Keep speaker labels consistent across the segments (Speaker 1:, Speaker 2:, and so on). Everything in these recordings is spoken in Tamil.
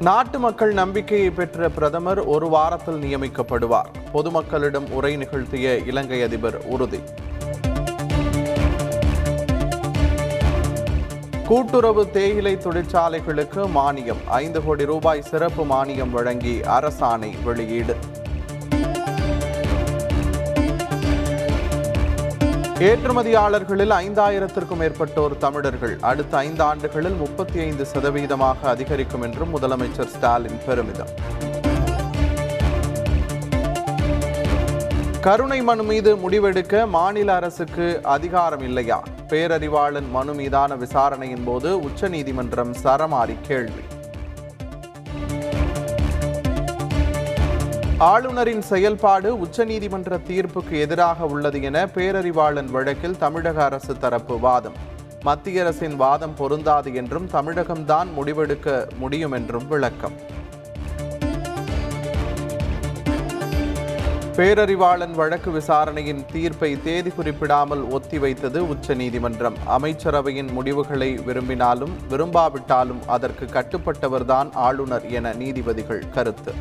Speaker 1: நாட்டு மக்கள் நம்பிக்கையை பெற்ற பிரதமர் ஒரு வாரத்தில் நியமிக்கப்படுவார். பொதுமக்களிடம் உரை நிகழ்த்திய இலங்கை அதிபர் உறுதி. கூட்டுறவு தேயிலை தொழிற்சாலைகளுக்கு மானியம். ஐந்து கோடி ரூபாய் சிறப்பு மானியம் வழங்கி அரசாணை வெளியீடு. ஏற்றுமதியாளர்களில் ஐந்தாயிரத்திற்கும் மேற்பட்டோர் தமிழர்கள். அடுத்த ஐந்து ஆண்டுகளில் முப்பத்தி ஐந்து சதவீதமாக அதிகரிக்கும் என்றும் முதலமைச்சர் ஸ்டாலின் பெருமிதம். கருணை மனு மீது முடிவெடுக்க மாநில அரசுக்கு அதிகாரம் இல்லையா? பேரறிவாளன் மனு மீதான விசாரணையின் போது உச்சநீதிமன்றம் சரமாரி கேள்வி. ஆளுநரின் செயல்பாடு உச்சநீதிமன்ற தீர்ப்புக்கு எதிராக உள்ளது என பேரறிவாளன் வழக்கில் தமிழக அரசு தரப்பு வாதம். மத்திய அரசின் வாதம் பொருந்தாது என்றும் தமிழகம்தான் முடிவெடுக்க முடியும் என்றும் விளக்கம். பேரறிவாளன் வழக்கு விசாரணையின் தீர்ப்பை தேதி குறிப்பிடாமல் ஒத்திவைத்தது உச்சநீதிமன்றம். அமைச்சரவையின் முடிவுகளை விரும்பினாலும் விரும்பாவிட்டாலும் அதற்கு கட்டுப்பட்டவர்தான் ஆளுநர் என நீதிபதிகள் கருத்து.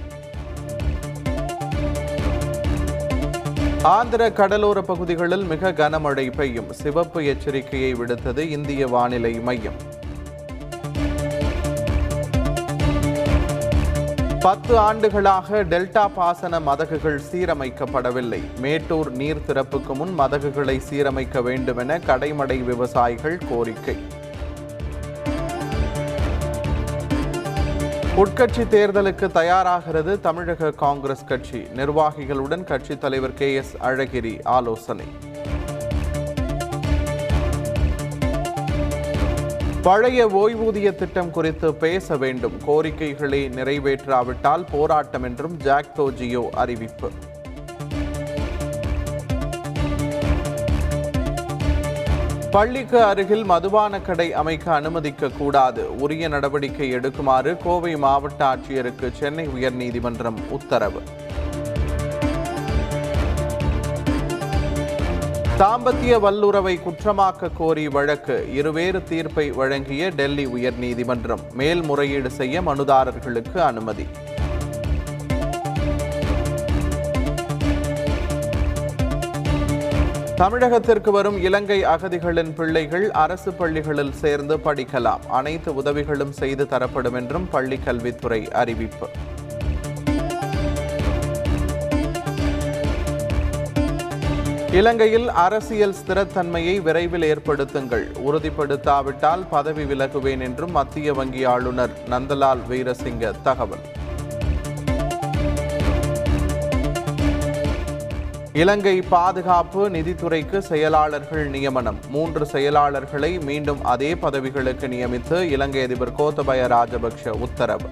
Speaker 1: ஆந்திர கடலோர பகுதிகளில் மிக கனமழை பெய்யும். சிவப்பு எச்சரிக்கையை விடுத்தது இந்திய வானிலை மையம். பத்து ஆண்டுகளாக டெல்டா பாசன மதகுகள் சீரமைக்கப்படவில்லை. மேட்டூர் நீர் திறப்புக்கு முன் மதகுகளை சீரமைக்க வேண்டும் என கடைமடை விவசாயிகள் கோரிக்கை. உட்கட்சி தேர்தலுக்கு தயாராகிறது தமிழக காங்கிரஸ் கட்சி. நிர்வாகிகளுடன் கட்சித் தலைவர் கே எஸ் அழகிரி ஆலோசனை. பழைய ஓய்வூதிய திட்டம் குறித்து பேச வேண்டும். கோரிக்கைகளை நிறைவேற்றாவிட்டால் போராட்டம் என்றும் ஜாக் தோஜியோ அறிவிப்பு. பள்ளிக்கு அருகில் மதுபான கடை அமைக்க அனுமதிக்க கூடாது. உரிய நடவடிக்கை எடுக்குமாறு கோவை மாவட்ட ஆட்சியருக்கு சென்னை உயர்நீதிமன்றம் உத்தரவு. தாம்பத்திய வல்லுறவை குற்றமாக்க கோரி வழக்கு. இருவேறு தீர்ப்பை வழங்கிய டெல்லி உயர்நீதிமன்றம். மேல்முறையீடு செய்ய மனுதாரர்களுக்கு அனுமதி. தமிழகத்திற்கு வரும் இலங்கை அகதிகளின் பிள்ளைகள் அரசு பள்ளிகளில் சேர்ந்து படிக்கலாம். அனைத்து உதவிகளும் செய்து தரப்படும் என்றும் பள்ளிக் கல்வித்துறை அறிவிப்பு. இலங்கையில் அரசியல் ஸ்திரத்தன்மையை விரைவில் ஏற்படுத்துங்கள். உறுதிப்படுத்தாவிட்டால் பதவி விலகுவேன் என்றும் மத்திய வங்கி ஆளுநர் நந்தலால் வீரசிங்க தகவல். இலங்கை பாதுகாப்பு நிதித்துறைக்கு செயலாளர்கள் நியமனம். மூன்று செயலாளர்களை மீண்டும் அதே பதவிகளுக்கு நியமித்து இலங்கை அதிபர் கோத்தபய ராஜபக்ஷ உத்தரவு.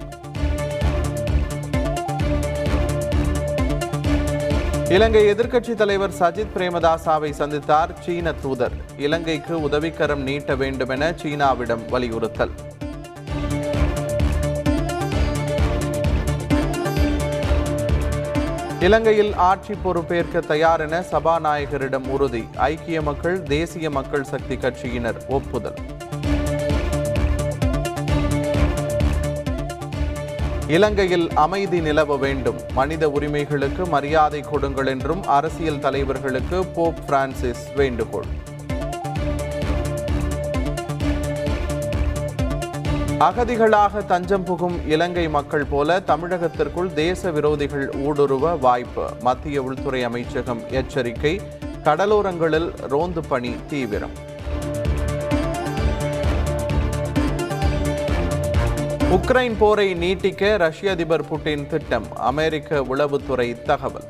Speaker 1: இலங்கை எதிர்க்கட்சித் தலைவர் சஜித் பிரேமதாசாவை சந்தித்தார் சீன தூதர். இலங்கைக்கு உதவிக்கரம் நீட்ட வேண்டுமென சீனாவிடம் வலியுறுத்தல். இலங்கையில் ஆட்சி பொறுப்பேற்க தயார் என சபாநாயகரிடம் உறுதி. ஐக்கிய மக்கள் தேசிய மக்கள் சக்தி கட்சியினர் ஒப்புதல். இலங்கையில் அமைதி நிலவ வேண்டும். மனித உரிமைகளுக்கு மரியாதை கொடுங்கள் என்றும் அரசியல் தலைவர்களுக்கு போப் பிரான்சிஸ் வேண்டுகோள். அகதிகளாக தஞ்சம் புகும் இலங்கை மக்கள் போல தமிழகத்திற்குள் தேச விரோதிகள் ஊடுருவ வாய்ப்பு. மத்திய உள்துறை அமைச்சகம் எச்சரிக்கை. கடலோரங்களில் ரோந்து பணி தீவிரம். உக்ரைன் போரை நீட்டிக்க ரஷ்ய அதிபர் புட்டின் திட்டம். அமெரிக்க உளவுத்துறை தகவல்.